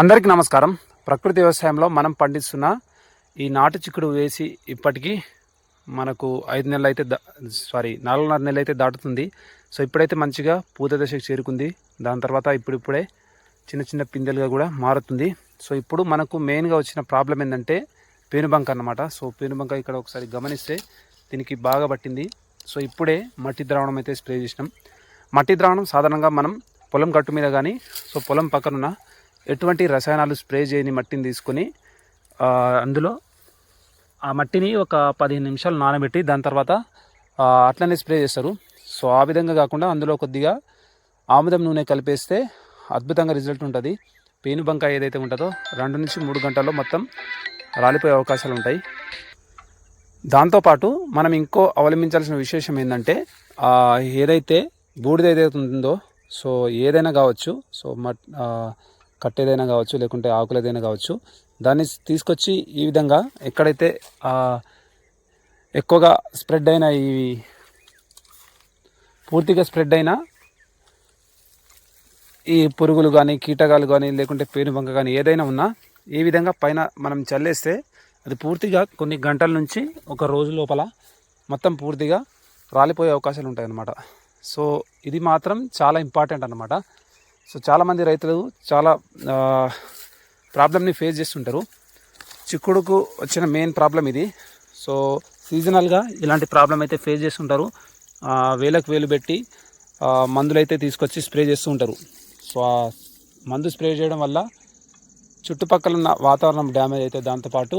అందరికీ నమస్కారం. ప్రకృతి వ్యవసాయంలో మనం పండిస్తున్న ఈ నాటు చిక్కుడు వేసి ఇప్పటికీ మనకు ఐదు నెలలు అయితే దా సారీ నాలుగున్నర నెలలు అయితే దాటుతుంది. సో ఇప్పుడైతే మంచిగా పూత దశకు చేరుకుంది. దాని తర్వాత ఇప్పుడిప్పుడే చిన్న చిన్న పిందెలుగా కూడా మారుతుంది. సో ఇప్పుడు మనకు మెయిన్గా వచ్చిన ప్రాబ్లం ఏంటంటే పేనుబంక అన్నమాట. సో పేనుబంక ఇక్కడ ఒకసారి గమనిస్తే దీనికి బాగా పట్టింది. సో ఇప్పుడే మట్టి ద్రావణం అయితే స్ప్రే చేసినాం. మట్టి ద్రావణం సాధారణంగా మనం పొలం గట్టు మీద కానీ సో పొలం పక్కనున్న ఎటువంటి రసాయనాలు స్ప్రే చేయని మట్టిని తీసుకొని అందులో ఆ మట్టిని ఒక పదిహేను నిమిషాలు నానబెట్టి దాని తర్వాత అట్లనే స్ప్రే చేస్తారు. సో ఆ విధంగా కాకుండా అందులో కొద్దిగా ఆముదం నూనె కలిపేస్తే అద్భుతంగా రిజల్ట్ ఉంటుంది. పేనుబంక ఏదైతే ఉంటుందో రెండు నుంచి మూడు గంటల్లో మొత్తం రాలిపోయే అవకాశాలు ఉంటాయి. దాంతోపాటు మనం ఇంకో అవలంబించాల్సిన విశేషం ఏంటంటే ఏదైతే బూడిద ఏదైతే ఉందో సో ఏదైనా కావచ్చు సో మట్ కట్టేదైనా కావచ్చు లేకుంటే ఆకులదైనా కావచ్చు దాన్ని తీసుకొచ్చి ఈ విధంగా ఎక్కడైతే ఎక్కువగా స్ప్రెడ్ అయిన ఈ పూర్తిగా స్ప్రెడ్ అయిన ఈ పురుగులు కానీ కీటకాలు కానీ లేకుంటే పేనుబంక కానీ ఏదైనా ఉన్నా ఈ విధంగా పైన మనం చల్లేస్తే అది పూర్తిగా కొన్ని గంటల నుంచి ఒక రోజు లోపల మొత్తం పూర్తిగా రాలిపోయే అవకాశాలు ఉంటాయి అన్నమాట సో ఇది మాత్రం చాలా ఇంపార్టెంట్ అన్నమాట. సో చాలామంది రైతులు చాలా ప్రాబ్లమ్ని ఫేస్ చేస్తుంటారు. చిక్కుడుకు వచ్చిన మెయిన్ ప్రాబ్లం ఇది. సో సీజనల్గా ఇలాంటి ప్రాబ్లం అయితే ఫేస్ చేస్తుంటారు. వేలకు వేలు పెట్టి మందులు అయితే తీసుకొచ్చి స్ప్రే చేస్తూ ఉంటారు. సో మందు స్ప్రే చేయడం వల్ల చుట్టుపక్కల ఉన్న వాతావరణం డ్యామేజ్ అయితే దాంతోపాటు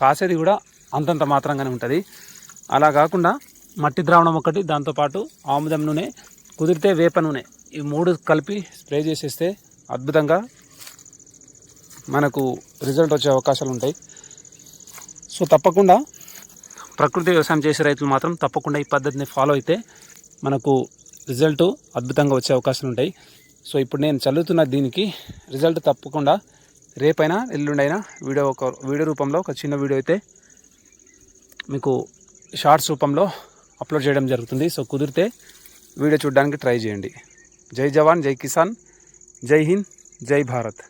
కాసేది కూడా అంతంత మాత్రంగానే ఉంటుంది. అలా కాకుండా మట్టి ద్రావణం ఒకటి దాంతోపాటు ఆముదం నూనె కుదిరితే వేప నూనె. ఈ మూడు కలిపి స్ప్రే చేసేస్తే అద్భుతంగా మనకు రిజల్ట్ వచ్చే అవకాశాలు ఉంటాయి. సో తప్పకుండా ప్రకృతి వ్యవసాయం చేసే రైతులు మాత్రం తప్పకుండా ఈ పద్ధతిని ఫాలో అయితే మనకు రిజల్ట్ అద్భుతంగా వచ్చే అవకాశాలు ఉంటాయి. సో ఇప్పుడు నేను చదువుతున్న దీనికి రిజల్ట్ తప్పకుండా రేపైనా ఎల్లుండైనా వీడియో ఒక వీడియో రూపంలో ఒక చిన్న వీడియో అయితే మీకు షార్ట్స్ రూపంలో అప్లోడ్ చేయడం జరుగుతుంది. సో కుదిరితే వీడియో చూడడానికి ట్రై చేయండి. जय जवान जय किसान जय हिंद जय भारत।